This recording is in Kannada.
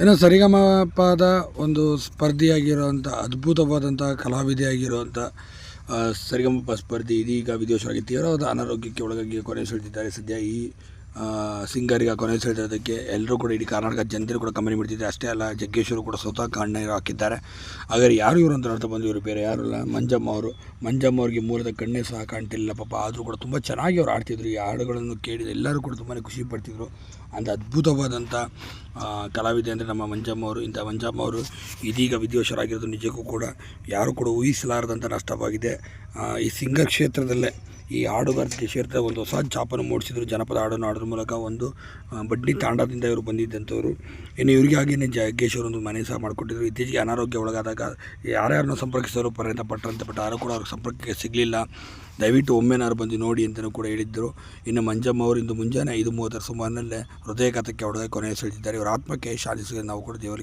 ಏನೋ ಸರಿಗಮಪದ ಒಂದು ಸ್ಪರ್ಧಿಯಾಗಿರುವಂಥ, ಅದ್ಭುತವಾದಂಥ ಕಲಾವಿದೆಯಾಗಿರುವಂಥ ಸರಿಗಮಪ ಸ್ಪರ್ಧಿ ಇದೀಗ ವಿದೇಶವಾಗಿ ತೀವ್ರವಾದ ಅನಾರೋಗ್ಯಕ್ಕೆ ಒಳಗಾಗಿ ಕೊನೆ ಸೆಳೆದಿದ್ದಾರೆ ಸದ್ಯ ಈ ಆ, ಕೊನೆಸ್ ಕೊನೆ ಸೆಳೆದಿರೋದಕ್ಕೆ ಎಲ್ಲರೂ ಕೂಡ ಇಡೀ ಕರ್ನಾಟಕ ಜನತೆಯೂ ಕೂಡ ಕಮೆಂಟ್ ಮಾಡ್ತಿದ್ದಾರೆ. ಅಷ್ಟೇ ಅಲ್ಲ ಜಗ್ಗೇಶ್ವರು ಕೂಡ ಸ್ವತಃ ಕಣ್ಣೀರು ಹಾಕಿದ್ದಾರೆ. ಹಾಗಾದ್ರೆ ಯಾರು ಇವರು ಅಂತ ಅರ್ಥ ಬಂದು ಇವರು ಬೇರೆ ಯಾರು ಅಲ್ಲ ಮಂಜಮ್ಮ ಅವರು ಮಂಜಮ್ಮ ಅವ್ರಿಗೆ ಮೂಲದ ಕಣ್ಣೇ ಸಹ ಕಾಣ್ತಿಲ್ಲ ಪಾಪ. ಆದರೂ ಕೂಡ ತುಂಬ ಚೆನ್ನಾಗಿ ಅವ್ರು ಆಡ್ತಿದ್ರು. ಈ ಹಾಡುಗಳನ್ನು ಕೇಳಿದ ಎಲ್ಲರೂ ಕೂಡ ತುಂಬಾ ಖುಷಿ ಪಡ್ತಿದ್ರು. ಅಂಥ ಅದ್ಭುತವಾದಂಥ ಕಲಾವಿದೆ ಅಂದರೆ ನಮ್ಮ ಮಂಜಮ್ಮ ಅವರು. ಇಂಥ ಮಂಜಮ್ಮ ಅವರು ಇದೀಗ ವಿದ್ವೇಷರಾಗಿರೋದು ನಿಜಕ್ಕೂ ಕೂಡ ಯಾರು ಕೂಡ ಊಹಿಸಲಾರದಂಥ ನಷ್ಟವಾಗಿದೆ. ಈ ಸಿಂಗರ್ ಕ್ಷೇತ್ರದಲ್ಲೇ ಈ ಹಾಡುಗಾರಿಕೆ ಕ್ಷೇತ್ರ ಒಂದು ಹೊಸ ಛಾಪನ್ನು ಮೂಡಿಸಿದ್ರು. ಜನಪದ ಹಾಡನ್ನು ಹಾಡೋದ್ರ ಮೂಲಕ ಒಂದು ಬಡ್ಡಿ ತಾಂಡದಿಂದ ಇವರು ಬಂದಿದ್ದಂಥವ್ರು. ಇನ್ನು ಇವರಿಗಾಗಿಯೇ ಜಗ್ಗೇಶ್ ಅವರು ಒಂದು ಮನೆ ಸಹ ಮಾಡಿಕೊಟ್ಟಿದ್ರು. ಇತ್ತೀಚೆಗೆ ಅನಾರೋಗ್ಯ ಒಳಗಾದಾಗ ಯಾರ್ಯಾರನ್ನು ಸಂಪರ್ಕಿಸಲು ಪ್ರಯತ್ನ ಪಟ್ಟರಂತ ಬಟ್ ಯಾರು ಕೂಡ ಅವ್ರಿಗೆ ಸಂಪರ್ಕಕ್ಕೆ ಸಿಗಲಿಲ್ಲ. ದಯವಿಟ್ಟು ಒಮ್ಮೆನಾರು ಬಂದು ನೋಡಿ ಅಂತಲೂ ಕೂಡ ಹೇಳಿದ್ದರು ಇನ್ನು ಮಂಜಮ್ಮ ಅವರು ಇಂದು ಮುಂಜಾನೆ ಐದು ಮೂವತ್ತರ ಸುಮಾರಿನಲ್ಲೇ ಹೃದಯಘಾತಕ್ಕೆ ಒಳಗೆ ಕೊನೆಯ ಸೆಳೆದಿದ್ದಾರೆ ಇವರ ಆತ್ಮಕ್ಕೆ ಶಾಲಿಸಿದ ನಾವು ಕೂಡ ದೇವರಿಗೆ